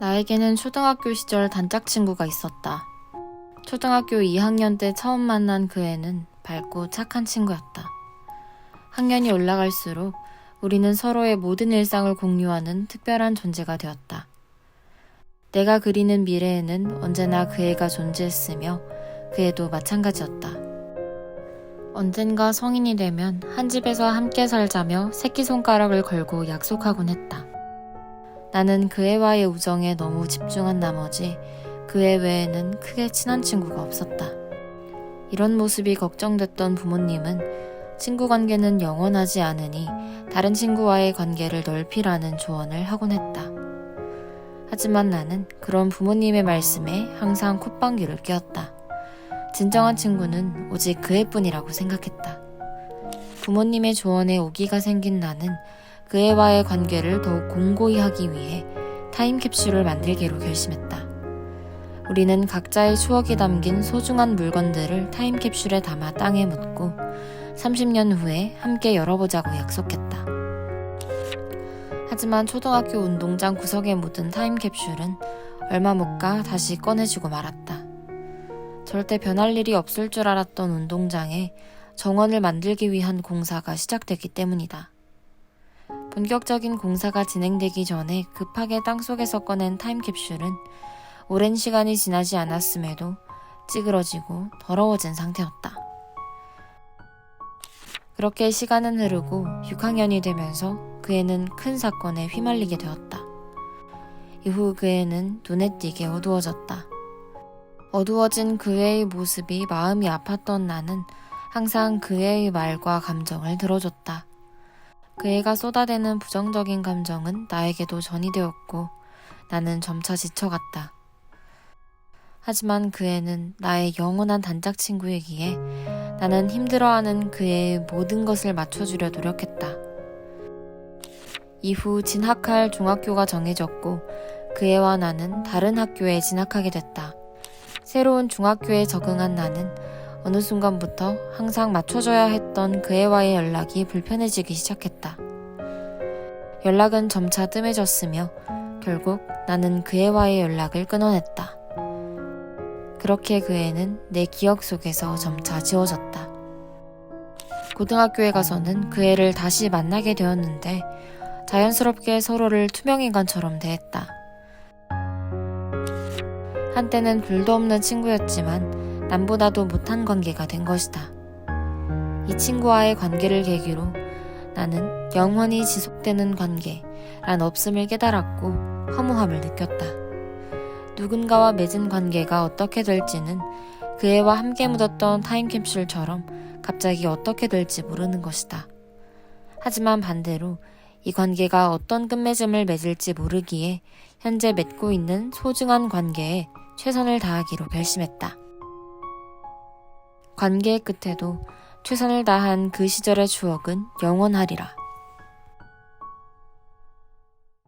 나에게는 초등학교 시절 단짝 친구가 있었다. 초등학교 2학년 때 처음 만난 그 애는 밝고 착한 친구였다. 학년이 올라갈수록 우리는 서로의 모든 일상을 공유하는 특별한 존재가 되었다. 내가 그리는 미래에는 언제나 그 애가 존재했으며 그 애도 마찬가지였다. 언젠가 성인이 되면 한 집에서 함께 살자며 새끼손가락을 걸고 약속하곤 했다. 나는 그 애와의 우정에 너무 집중한 나머지 그 애 외에는 크게 친한 친구가 없었다. 이런 모습이 걱정됐던 부모님은 친구 관계는 영원하지 않으니 다른 친구와의 관계를 넓히라는 조언을 하곤 했다. 하지만 나는 그런 부모님의 말씀에 항상 콧방귀를 뀌었다. 진정한 친구는 오직 그 애뿐이라고 생각했다. 부모님의 조언에 오기가 생긴 나는 그 애와의 관계를 더욱 공고히 하기 위해 타임캡슐을 만들기로 결심했다. 우리는 각자의 추억이 담긴 소중한 물건들을 타임캡슐에 담아 땅에 묻고 30년 후에 함께 열어보자고 약속했다. 하지만 초등학교 운동장 구석에 묻은 타임캡슐은 얼마 못 가 다시 꺼내지고 말았다. 절대 변할 일이 없을 줄 알았던 운동장에 정원을 만들기 위한 공사가 시작됐기 때문이다. 본격적인 공사가 진행되기 전에 급하게 땅속에서 꺼낸 타임캡슐은 오랜 시간이 지나지 않았음에도 찌그러지고 더러워진 상태였다. 그렇게 시간은 흐르고 6학년이 되면서 그 애는 큰 사건에 휘말리게 되었다. 이후 그 애는 눈에 띄게 어두워졌다. 어두워진 그 애의 모습이 마음이 아팠던 나는 항상 그 애의 말과 감정을 들어줬다. 그 애가 쏟아대는 부정적인 감정은 나에게도 전이 되었고 나는 점차 지쳐갔다. 하지만 그 애는 나의 영원한 단짝 친구이기에 나는 힘들어하는 그의 모든 것을 맞춰주려 노력했다. 이후 진학할 중학교가 정해졌고 그 애와 나는 다른 학교에 진학하게 됐다. 새로운 중학교에 적응한 나는 어느 순간부터 항상 맞춰줘야 했던 그 애와의 연락이 불편해지기 시작했다. 연락은 점차 뜸해졌으며 결국 나는 그 애와의 연락을 끊어냈다. 그렇게 그 애는 내 기억 속에서 점차 지워졌다. 고등학교에 가서는 그 애를 다시 만나게 되었는데 자연스럽게 서로를 투명인간처럼 대했다. 한때는 둘도 없는 친구였지만 남보다도 못한 관계가 된 것이다. 이 친구와의 관계를 계기로 나는 영원히 지속되는 관계란 없음을 깨달았고 허무함을 느꼈다. 누군가와 맺은 관계가 어떻게 될지는 그 애와 함께 묻었던 타임캡슐처럼 갑자기 어떻게 될지 모르는 것이다. 하지만 반대로 이 관계가 어떤 끝맺음을 맺을지 모르기에 현재 맺고 있는 소중한 관계에 최선을 다하기로 결심했다. 관계의 끝에도 최선을 다한 그 시절의 추억은 영원하리라.